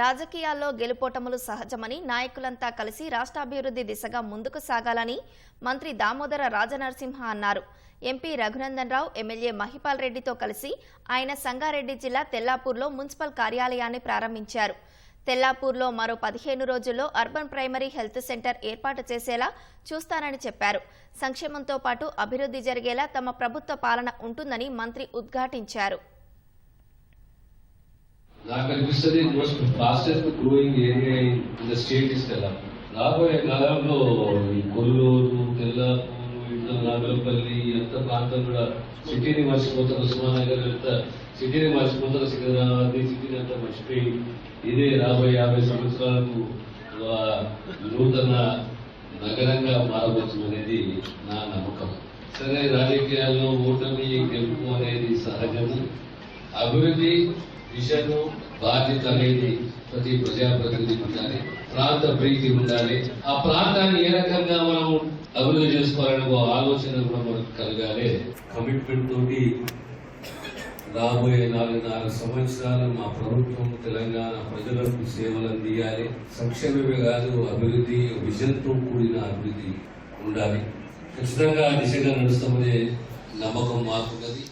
రాజకీయాల్లో గెలుపోటములు సహజమని నాయకులంతా కలిసి రాష్ట్రాభివృద్ధి దిశగా ముందుకు సాగాలని మంత్రి దామోదర రాజనరసింహ అన్నారు. ఎంపీ రఘునందన్ రావు ఎమ్మెల్యే మహిపాల్ రెడ్డితో కలిసి ఆయన సంగారెడ్డి జిల్లా తెల్లాపూర్లో మున్సిపల్ కార్యాలయాన్ని ప్రారంభించారు. తెల్లాపూర్లో మరో పదిహేను రోజుల్లో అర్బన్ ప్రైమరీ హెల్త్ సెంటర్ ఏర్పాటు చేసేలా చూస్తానని చెప్పారు. సంక్షేమంతో పాటు అభివృద్ధి జరిగేలా తమ ప్రభుత్వ పాలన ఉంటుందని మంత్రి ఉద్ఘాటించారు. నాకు అనిపిస్తుంది most fastest growing area in the state is Telangana రాబోయే కాలంలో ఈ కొల్లూరు తెల్లాపూరు ఇట్లా నాగలపల్లి అంత ప్రాంతం కూడా సిటీని మర్చిపోతారు ఉస్మానగర్ ఎంత సిటీని మర్చిపోతారు సికింద్రాబాద్ సిటీని అంతా మర్చిపోయి ఇదే రాబోయే యాభై సంవత్సరాలకు నూతన నగరంగా మారవచ్చు అనేది నా నమ్మకం. సరే రాజకీయాల్లో ఓటమి గెలుపు అనేది సహజము. అభివృద్ధి విజన్ బాధ్యత అనేది ప్రతి ప్రజాప్రతినిధికి ఉండాలి ప్రాంత ప్రీతి ఉండాలి. ఆ ప్రాంతాన్ని ఏ రకంగా మనం అభివృద్ధి చేసుకోవాలనే ఒక ఆలోచన కూడా మనకు కలగాలి. కమిట్మెంట్ తోటి రాబోయే నాలుగున్నర సంవత్సరాలు మా ప్రభుత్వం తెలంగాణ ప్రజలకు సేవలు అందియాలి. సంక్షేమమే కాదు అభివృద్ధి విజన్తో కూడిన అభివృద్ధి ఉండాలి. ఖచ్చితంగా దిశగా నడుస్తామనే నమ్మకం మాకున్నది.